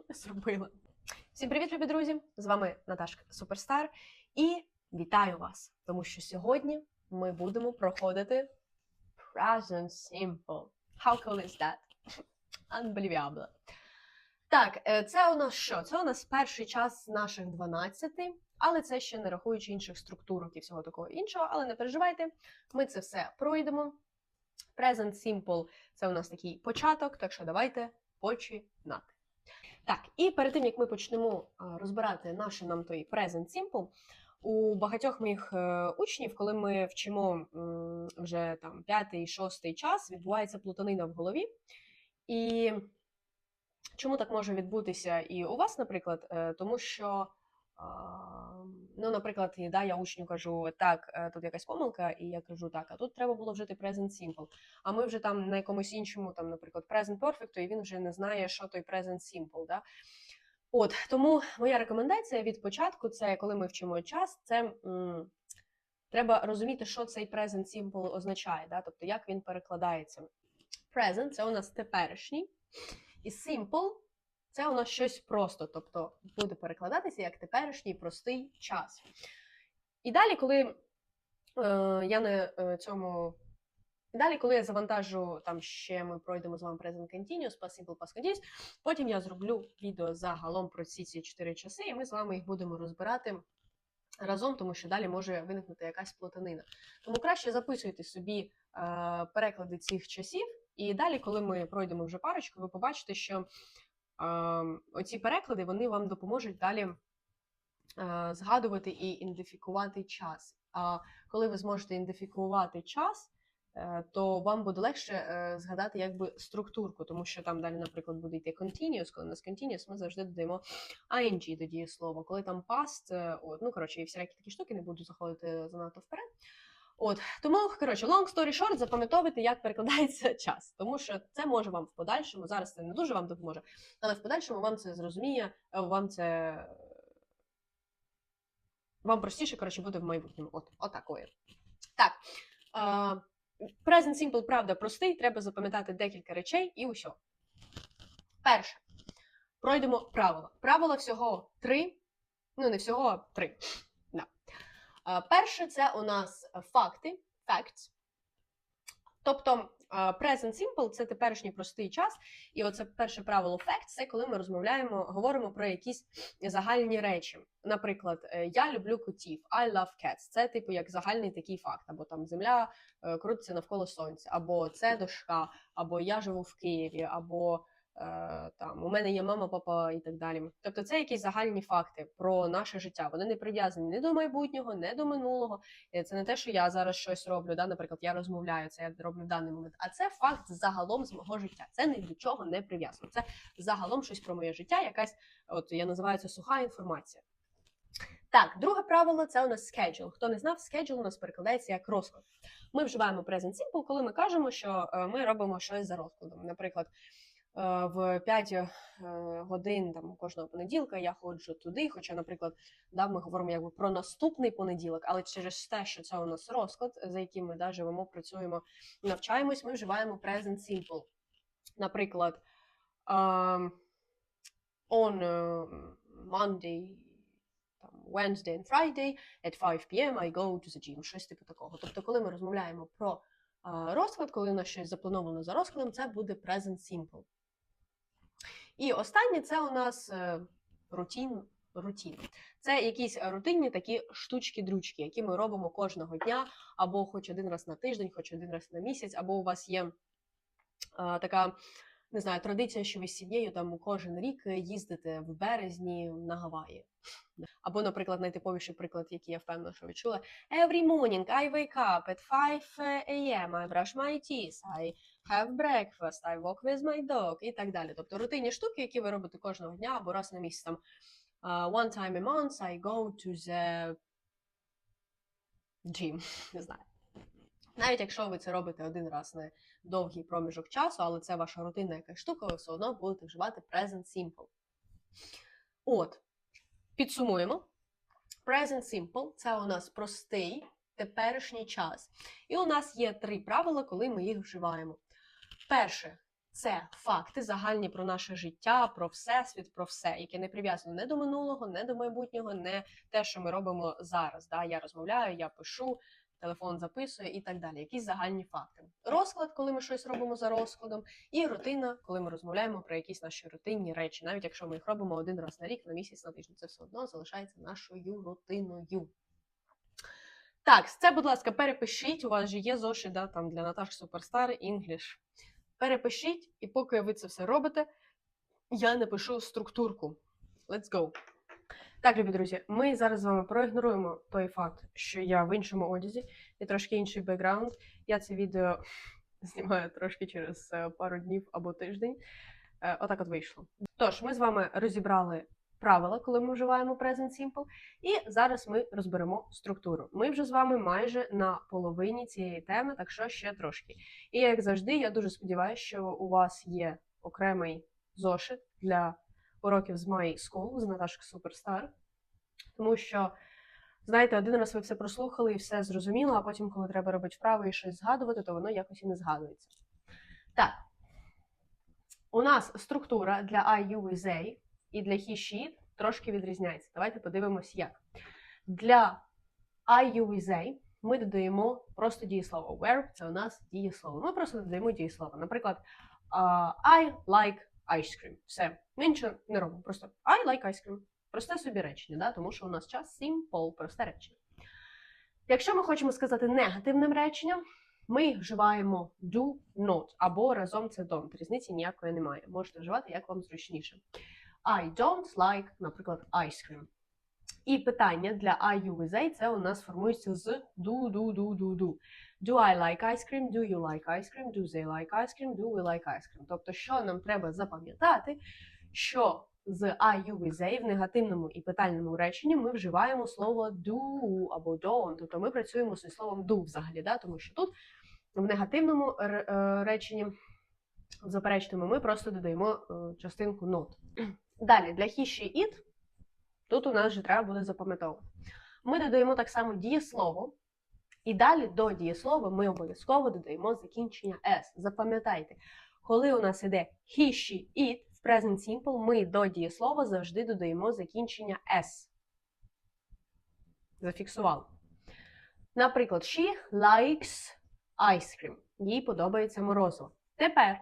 що я зробила. Всім привіт, любі друзі! З вами Наташка Суперстар і вітаю вас, тому що сьогодні ми будемо проходити Present Simple. How cool is that? Unbelievable. Так, е, це у нас що? Це у нас перший час наших 12, але це ще не рахуючи інших структурок і всього такого іншого. Але не переживайте, ми це все пройдемо. Present Simple це у нас такий початок, так що давайте починати. Так, і перед тим як ми почнемо розбирати наш нам той Present Simple, у багатьох моїх е, учнів, коли ми вчимо вже там п'ятий, шостий час, відбувається плутанина в голові. І чому так може відбутися і у вас, наприклад, Е, тому що. Ну, наприклад, да, я учню кажу, так, е, тут якась помилка, і я кажу, так, а тут треба було вжити present simple. А ми вже там на якомусь іншому, там, наприклад, present perfect, і він вже не знає, що той present simple. Да? От тому моя рекомендація від початку, це коли ми вчимо час, це м, треба розуміти, що цей present simple означає, да? тобто як він перекладається. Present це у нас теперішній, і simple це у нас щось просто, тобто буде перекладатися як теперішній простий час. І далі, коли е, я на е, цьому. Далі, коли я завантажу, там ще ми пройдемо з вами Present Continuous, Past Simple, Past Continuous, потім я зроблю відео загалом про ці ці чотири часи, і ми з вами їх будемо розбирати разом, тому що далі може виникнути якась плутанина. Тому краще записуйте собі е, переклади цих часів, і далі, коли ми пройдемо вже парочку, ви побачите, що оці переклади вони вам допоможуть далі е, згадувати і ідентифікувати час. А коли ви зможете ідентифікувати час, е, то вам буде легше е, згадати якби структурку, тому що там далі, наприклад, буде йти continuous, коли у нас continuous, ми завжди додаємо ing до дієслова. Коли там past, от, ну коротше, і всякі такі штуки не буду заходити занадто вперед. От тому, коротше, long story short, запам'ятовуйте, як перекладається час, тому що це може вам в подальшому. Зараз це не дуже вам допоможе, але в подальшому вам це зрозуміє, е, вам це вам простіше, коротше, буде в майбутньому. От, отакої. Так. е, Present Simple, правда, простий, треба запам'ятати декілька речей і усьо. Перше. Пройдемо правила. Правила всього три. Ну, не всього, а три. Е, Перше, це у нас факти, facts. Тобто е, present simple це теперішній простий час, і оце перше правило facts це коли ми розмовляємо, говоримо про якісь загальні речі. Наприклад, е, я люблю котів, I love cats. Це типу як загальний такий факт, або там земля крутиться навколо сонця, або це дошка, або я живу в Києві, або там у мене є мама, папа і так далі. Тобто, це якісь загальні факти про наше життя. Вони не прив'язані ні до майбутнього, ні до минулого. Е, Це не те, що я зараз щось роблю. Да? Наприклад, я розмовляю, це я роблю в даний момент. А це факт загалом з мого життя. Це ні до чого не прив'язано. Це загалом щось про моє життя, якась, от я називаю це суха інформація. Так, друге правило це у нас schedule. Хто не знав, schedule у нас перекладається як розклад. Ми вживаємо present simple, коли ми кажемо, що е, ми робимо щось за розкладом. Наприклад, е, в 5 е, годин там кожного понеділка я ходжу туди. Хоча, наприклад, да, ми говоримо якби про наступний понеділок, але через те, що це у нас розклад, за яким ми да, живемо, працюємо, навчаємось, ми вживаємо present simple. Наприклад, um, on е, Monday, Wednesday and Friday at 5 p.m. I go to the gym, щось типу такого. Тобто, коли ми розмовляємо про розклад, коли у нас щось заплановано за розкладом, це буде present simple. І останнє це у нас е, рутін. Рутін. Це якісь рутинні такі штучки-дрючки, які ми робимо кожного дня, або хоч один раз на тиждень, хоч один раз на місяць, або у вас є а, така не знаю, традиція, що ви з сім'єю там кожен рік їздите в березні на Гаваї. Або, наприклад, найтиповіший приклад, який я впевнена, що ви чули. Every morning I wake up at 5 a.m. I brush my teeth, I have breakfast, I walk with my dog і так далі. Тобто рутинні штуки, які ви робите кожного дня або раз на місяць. Там, uh, one time a month I go to the gym. Не знаю. Навіть якщо ви це робите один раз на довгий проміжок часу, але це ваша рутинна якась штука, ви все одно будете вживати present simple. От, підсумуємо. Present simple це у нас простий теперішній час. І у нас є три правила, коли ми їх вживаємо. Перше, це факти загальні про наше життя, про всесвіт, про все, яке не прив'язано не до минулого, не до майбутнього, не те, що ми робимо зараз. Да? Я розмовляю, я пишу, телефон записує і так далі. Якісь загальні факти. Розклад, коли ми щось робимо за розкладом, і рутина, коли ми розмовляємо про якісь наші рутинні речі, навіть якщо ми їх робимо один раз на рік, на місяць, на тиждень, це все одно залишається нашою рутиною. Так, це, будь ласка, перепишіть. У вас же є зошит, да, там для Наташки Суперстар, English. Перепишіть, і поки ви це все робите, я напишу структурку. Let's go. Так, любі друзі, ми зараз з вами проігноруємо той факт, що я в іншому одязі і трошки інший бекграунд. Я це відео знімаю трошки через е, пару днів або тиждень. Е, Отак от вийшло. Тож, ми з вами розібрали правила, коли ми вживаємо Present Simple, і зараз ми розберемо структуру. Ми вже з вами майже на половині цієї теми, так що ще трошки. І як завжди, я дуже сподіваюся, що у вас є окремий зошит для уроків з My School, з Наташки Суперстар. Тому що, знаєте, один раз ви все прослухали і все зрозуміло, а потім, коли треба робити вправи і щось згадувати, то воно якось і не згадується. Так. У нас структура для I, you, is they і для he, she трошки відрізняється. Давайте подивимось, як. Для I, you, is they ми додаємо просто дієслово. Verb – це у нас дієслово. Ми просто додаємо дієслово. Наприклад, I like ice cream. Все. Нічого не робимо. Просто I like ice cream. Просте собі речення, да? тому що у нас час simple, просте речення. Якщо ми хочемо сказати негативним реченням, ми вживаємо do not або разом це don't. Різниці ніякої немає. Можете вживати, як вам зручніше. I don't like, наприклад, ice cream. І питання для I, you, they, це у нас формується з do, do, do, do, do. Do I like ice cream? Do you like ice cream? Do they like ice cream? Do we like ice cream? Тобто, що нам треба запам'ятати, що з I, you, with they в негативному і питальному реченні ми вживаємо слово do або don't. Тобто ми працюємо зі словом do взагалі, да? тому що тут в негативному е, реченні, в заперечному, ми просто додаємо е, частинку not. Далі, для he, she, it, тут у нас вже треба буде запам'ятовувати. Ми додаємо так само дієслово, і далі до дієслова ми обов'язково додаємо закінчення s. Запам'ятайте, коли у нас іде he, she, it, в present simple ми до дієслова завжди додаємо закінчення s. Зафіксували. Наприклад, she likes ice cream. Їй подобається морозиво. Тепер,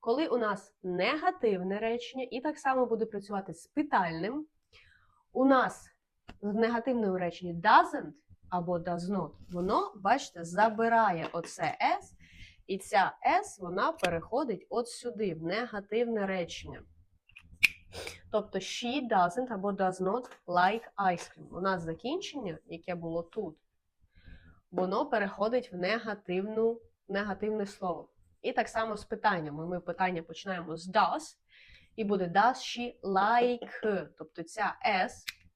коли у нас негативне речення, і так само буде працювати з питальним, у нас в негативному реченні doesn't або does not, воно, бачите, забирає оце S, і ця S, вона переходить от сюди, в негативне речення. Тобто she doesn't або does not like ice cream. У нас закінчення, яке було тут, воно переходить в негативну, негативне слово. І так само з питаннями. Ми питання починаємо з does, і буде does she like. Тобто ця S,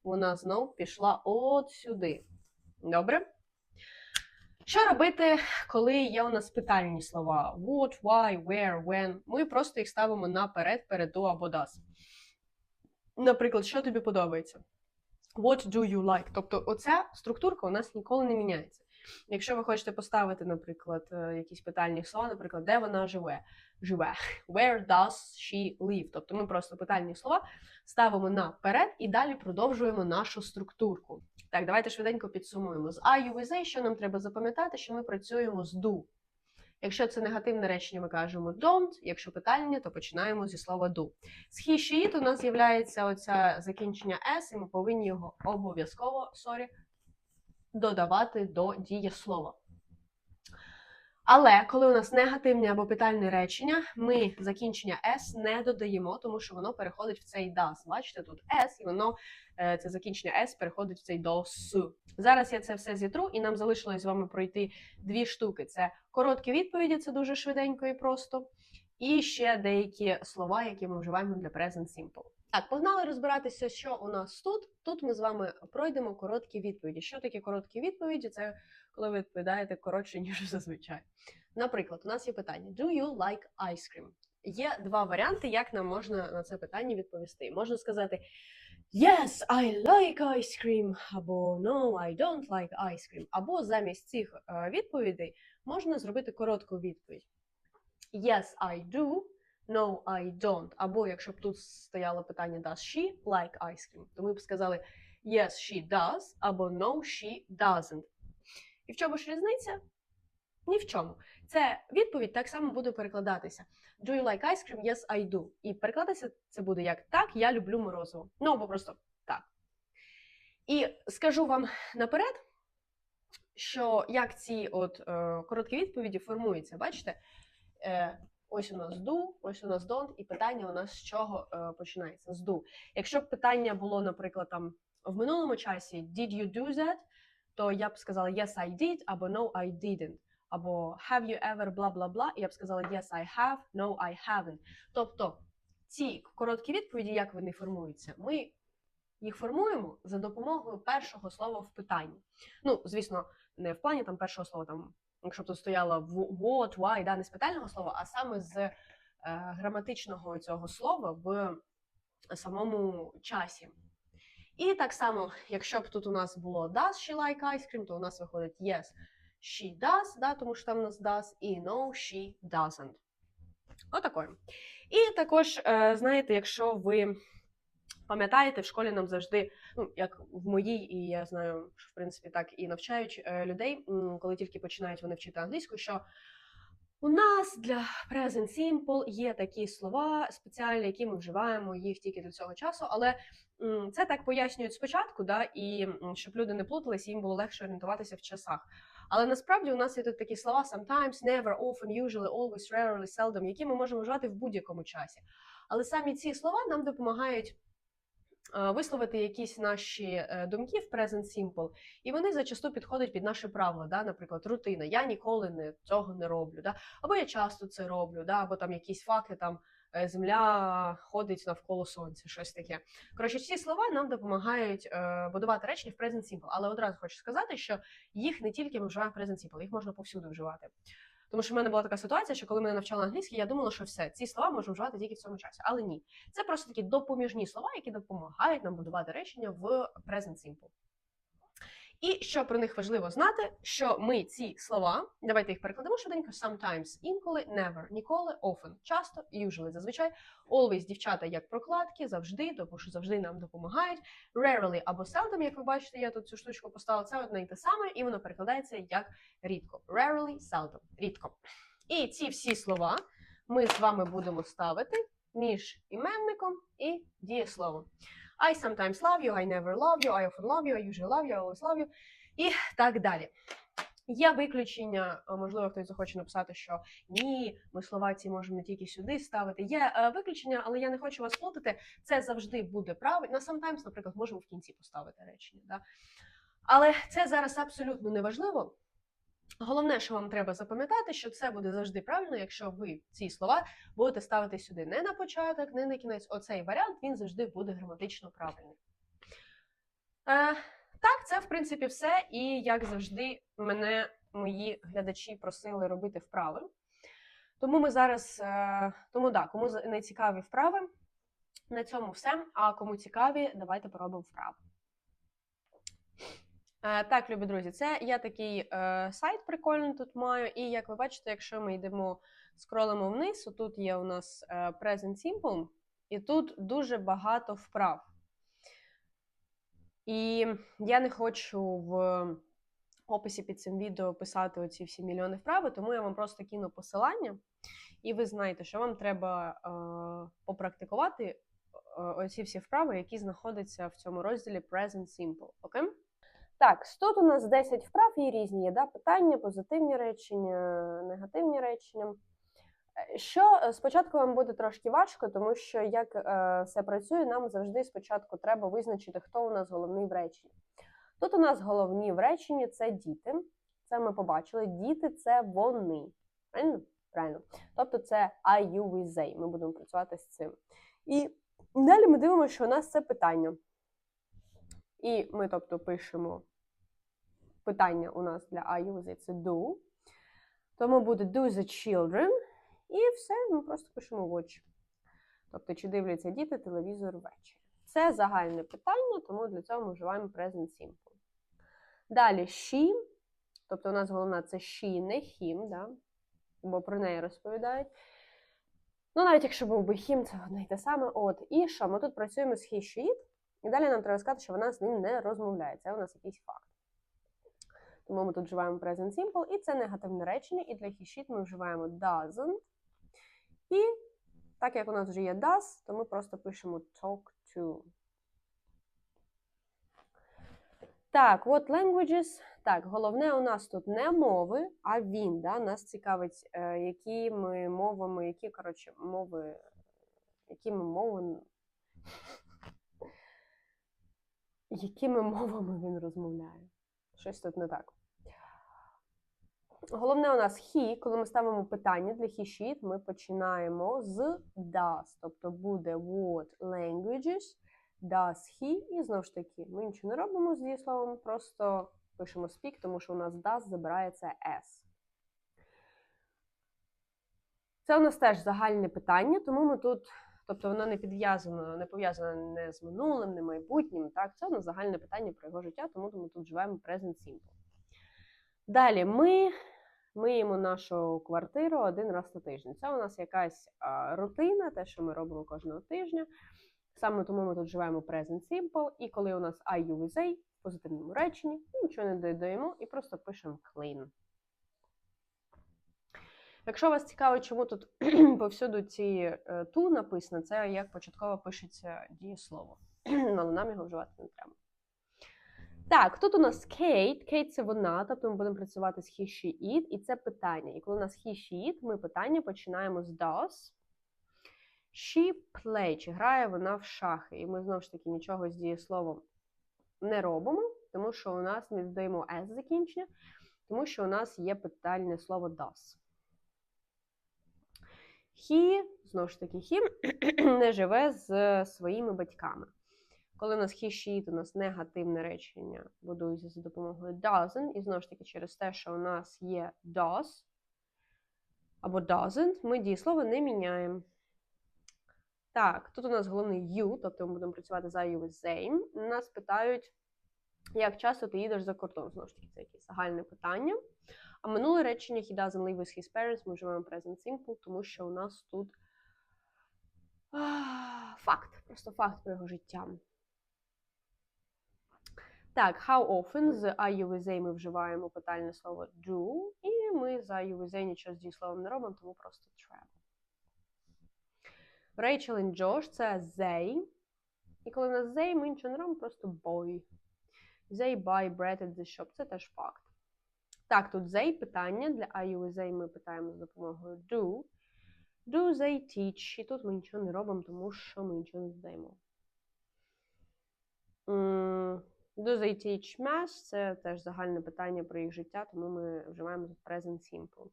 вона знов пішла от сюди. Добре? Що робити, коли є у нас питальні слова? What, why, where, when. Ми просто їх ставимо наперед, перед do або does. Наприклад, що тобі подобається? What do you like? Тобто, оця структурка у нас ніколи не міняється. Якщо ви хочете поставити, наприклад, е, якісь питальні слова, наприклад, де вона живе? Живе. Where does she live? Тобто ми просто питальні слова ставимо наперед і далі продовжуємо нашу структурку. Так, давайте швиденько підсумуємо. З I, you, with they, що нам треба запам'ятати, що ми працюємо з do. Якщо це негативне речення, ми кажемо don't, якщо питання, то починаємо зі слова do. З he, she, it у нас з'являється оця закінчення s, і ми повинні його обов'язково, sorry, додавати до дієслова. Але коли у нас негативне або питальне речення, ми закінчення S не додаємо, тому що воно переходить в цей does. Бачите, тут S, і воно е, це закінчення S переходить в цей dos. Зараз я це все зітру, і нам залишилось з вами пройти дві штуки: це короткі відповіді, це дуже швиденько і просто. І ще деякі слова, які ми вживаємо для present simple. Так, погнали розбиратися, що у нас тут. Тут ми з вами пройдемо короткі відповіді. Що таке короткі відповіді? Це коли ви відповідаєте коротше, ніж зазвичай. Наприклад, у нас є питання: Do you like ice cream? Є два варіанти, як нам можна на це питання відповісти. Можна сказати Yes, I like ice cream, або No, I don't like ice cream. Або замість цих е, відповідей можна зробити коротку відповідь. Yes, I do. No, I don't. Або якщо б тут стояло питання does she like ice cream, то ми б сказали yes, she does, або no, she doesn't. І в чому ж різниця? Ні в чому. Це відповідь так само буде перекладатися. Do you like ice cream? Yes, I do. І перекладатися це буде як так, я люблю морозиво. Ну або просто так. І скажу вам наперед, що як ці от е, короткі відповіді формуються. Бачите? Е, ось у нас do, ось у нас don't, і питання у нас з чого е, починається? З do. Якщо б питання було, наприклад, там в минулому часі did you do that, то я б сказала yes, I did, або no, I didn't. Або have you ever бла бла бла, і я б сказала yes, I have, no, I haven't. Тобто ці короткі відповіді, як вони формуються, ми їх формуємо за допомогою першого слова в питанні. Ну, звісно, не в плані там першого слова, там, якщо б тут стояло what, why, да, не з питального слова, а саме з е, граматичного цього слова в самому часі. І так само, якщо б тут у нас було does she like ice cream, то у нас виходить yes, she does, да, тому що там у нас does, і no, she doesn't. Отакою. І також, е, знаєте, якщо ви пам'ятаєте, в школі нам завжди, ну як в моїй, і я знаю, що в принципі так і навчають е, людей, коли тільки починають вони вчити англійську, що у нас для present simple є такі слова спеціальні, які ми вживаємо їх тільки до цього часу, але це так пояснюють спочатку, да, і щоб люди не плутались, їм було легше орієнтуватися в часах. Але насправді у нас є тут такі слова sometimes, never, often, usually, always, rarely, seldom, які ми можемо вживати в будь-якому часі. Але самі ці слова нам допомагають висловити якісь наші е, думки в present simple, і вони зачасту підходять під наше правило, да? наприклад, рутина. Я ніколи не цього не роблю, да? або я часто це роблю, да? або там якісь факти, там е, земля ходить навколо сонця, щось таке. Коротше, ці слова нам допомагають е, будувати речення в present simple. Але одразу хочу сказати, що їх не тільки ми вживаємо в present simple, їх можна повсюди вживати. Тому що в мене була така ситуація, що коли мене навчали англійський, я думала, що все, ці слова можна вживати тільки в цьому часі. Але ні. Це просто такі допоміжні слова, які допомагають нам будувати речення в present simple. І що про них важливо знати, що ми ці слова, давайте їх перекладемо швиденько, sometimes, інколи, never, ніколи, often, часто, usually, зазвичай, always, дівчата як прокладки, завжди, тому що завжди нам допомагають, rarely або seldom, як ви бачите, я тут цю штучку поставила, це одне і те саме, і воно перекладається як рідко. Rarely, seldom, рідко. І ці всі слова ми з вами будемо ставити між іменником і дієсловом. I sometimes love you, I never love you, I often love you, I usually love you, I always love you і так далі. Є виключення, можливо, хтось захоче написати, що ні, ми слова ці можемо не тільки сюди ставити. Є е, виключення, але я не хочу вас плутати. Це завжди буде правильно. На sometimes, наприклад, можемо в кінці поставити речення. Да? Але це зараз абсолютно не важливо. Головне, що вам треба запам'ятати, що це буде завжди правильно, якщо ви ці слова будете ставити сюди не на початок, не на кінець. Оцей варіант він завжди буде граматично правильний. Е, так, це в принципі все. І як завжди, мене мої глядачі просили робити вправи. Тому ми зараз, е, тому да, кому не цікаві вправи, на цьому все. А кому цікаві, давайте поробимо вправи. Е, Так, любі друзі, це я такий е, сайт прикольний тут маю. І як ви бачите, якщо ми йдемо, скролимо вниз, тут є у нас е, Present Simple, і тут дуже багато вправ. І я не хочу в описі під цим відео писати оці всі мільйони вправи, тому я вам просто кину посилання, і ви знаєте, що вам треба е, попрактикувати е, оці всі вправи, які знаходяться в цьому розділі Present Simple. Окей? Так, тут у нас 10 вправ і різні да? питання, позитивні речення, негативні речення. Е, Що е, спочатку вам буде трошки важко, тому що як е, все працює, нам завжди спочатку треба визначити, хто у нас головний в реченні. Тут у нас головні в реченні це діти. Це ми побачили. Діти це вони. Правильно? Правильно. Тобто це I, you, we, they. Ми будемо працювати з цим. І далі ми дивимося, що у нас це питання. І ми, тобто, пишемо питання у нас для I, це do. Тому буде do the children. І все, ми просто пишемо watch. Тобто, чи дивляться діти телевізор ввечері. Це загальне питання, тому для цього ми вживаємо present simple. Далі she, тобто у нас головна це she, не him, да? бо про неї розповідають. Ну, навіть якщо був би хім, це одне й те саме. От, і що? Ми тут працюємо з he, she, і далі нам треба сказати, що вона з ним не розмовляє. Це у нас якийсь факт. Тому ми тут вживаємо present simple, і це негативне речення, і для he, she, ми вживаємо doesn't. І так як у нас вже є does, то ми просто пишемо talk to. Так, what languages? Так, головне у нас тут не мови, а він. Да? Нас цікавить, е, якими мовами, які, коротше, мови, якими мовами, якими мовами він розмовляє. Щось тут не так. Головне у нас he, коли ми ставимо питання для she, ми починаємо з does, тобто буде what languages does he, і знову ж таки, ми нічого не робимо з дієсловом, просто пишемо speak, тому що у нас does забирається s. Це у нас теж загальне питання, тому ми тут, тобто воно не підв'язано, не пов'язано не з минулим, не майбутнім. Так, це у нас загальне питання про його життя, тому ми тут живемо present simple. Далі ми миємо нашу квартиру один раз на тиждень. Це у нас якась а, рутина, те, що ми робимо кожного тижня. Саме тому ми тут живемо present simple, і коли у нас I, you, we, they в позитивному реченні, нічого не додаємо і просто пишемо clean. Якщо вас цікаво, чому тут повсюду ці е, ту написано, це як початково пишеться дієслово. Але нам його вживати не треба. Так, тут у нас Kate. Kate це вона, тобто ми будемо працювати з he, she, it, і це питання. І коли у нас he, she, it, ми питання починаємо з does. She play, чи грає вона в шахи. І ми знову ж таки нічого з дієсловом не робимо, тому що у нас не додаємо s закінчення, тому що у нас є питальне слово does. He, знову ж таки, he не живе з своїми батьками. Коли у нас she, it, у нас негативне речення будується за допомогою doesn't, і знову ж таки, через те, що у нас є does або doesn't, ми дієслово не міняємо. Так, тут у нас головний you, тобто ми будемо працювати за you with same. Нас питають, як часто ти їдеш за кордон. Знову ж таки, це якесь загальне питання. А минуле речення he doesn't live with his parents, ми вживаємо present simple, тому що у нас тут факт, просто факт про його життя. Так, how often з I, you, with they ми вживаємо питальне слово do, і ми with they нічого з дієсловом не робимо, тому просто travel. Rachel і Josh це they. І коли в нас they, ми нічого не робимо, просто boy. They buy bread at the shop. Це теж факт. Так, тут they питання. Для I, you, they ми питаємо за допомогою do. Do they teach? І тут ми нічого не робимо, тому що ми нічого не додаємо. М, Do they teach math? Це теж загальне питання про їх життя, тому ми вживаємо present simple.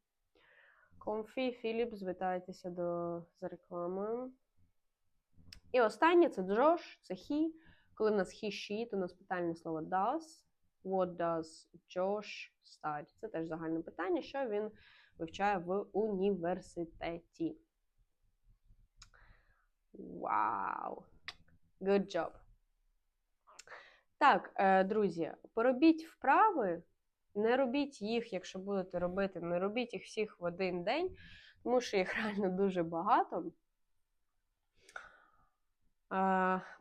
Comfy, Philips, звертайтеся до за рекламою. І останнє це Джош, це he. Коли в нас he, she, то у нас питальне слово does. What does Josh study? Це теж загальне питання, що він вивчає в університеті. Вау! Good job! Так, е, друзі, поробіть вправи. Не робіть їх, якщо будете робити, не робіть їх всіх в один день, тому що їх реально дуже багато.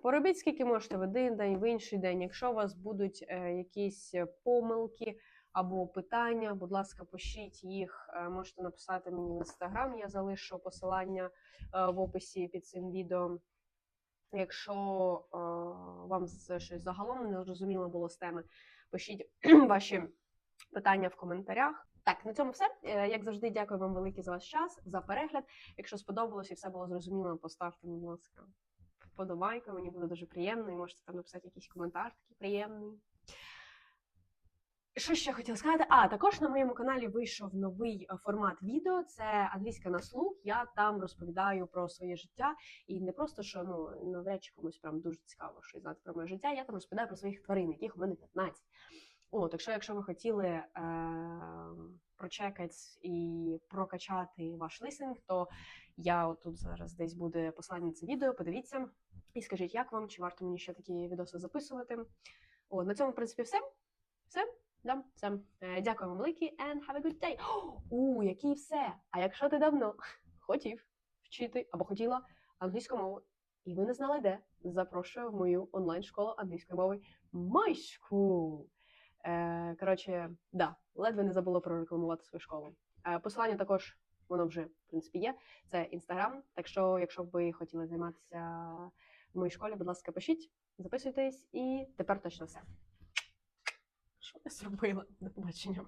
Поробіть скільки можете в один день, в інший день. Якщо у вас будуть е, якісь помилки або питання, будь ласка, пишіть їх. Е, можете написати мені в інстаграм, я залишу посилання е, в описі під цим відео. Якщо е, вам щось загалом не зрозуміло було з теми, пишіть ваші питання в коментарях. Так, на цьому все. Як завжди, дякую вам велике за ваш час, за перегляд. Якщо сподобалось і все було зрозуміло, поставте, будь ласка, вподобайку. Мені буде дуже приємно, і можете там написати якийсь коментар такий приємний. Що ще хотіла сказати? А також на моєму каналі вийшов новий е, формат відео. Це англійська на слух. Я там розповідаю про своє життя і не просто що ну навряд чи комусь прям дуже цікаво щось знати про моє життя. Я там розповідаю про своїх тварин, яких у мене 15. О, так що, якщо ви хотіли е, прочекати і прокачати ваш лисинг, то я отут зараз десь буде посилання це відео. Подивіться і скажіть, як вам, чи варто мені ще такі відоси записувати. О, на цьому, в принципі, все. Все. Да, все. Дякую вам велике and have a good day. У, який все. А якщо ти давно хотів вчити або хотіла англійську мову, і ви не знали де, запрошую в мою онлайн-школу англійської мови My School. Е, коротше, да, ледве не забула прорекламувати свою школу. Е, посилання також воно вже в принципі є. Це інстаграм. Так що, якщо ви хотіли займатися в моїй школі, будь ласка, пишіть, записуйтесь, і тепер точно все. Що я зробила? До побачення.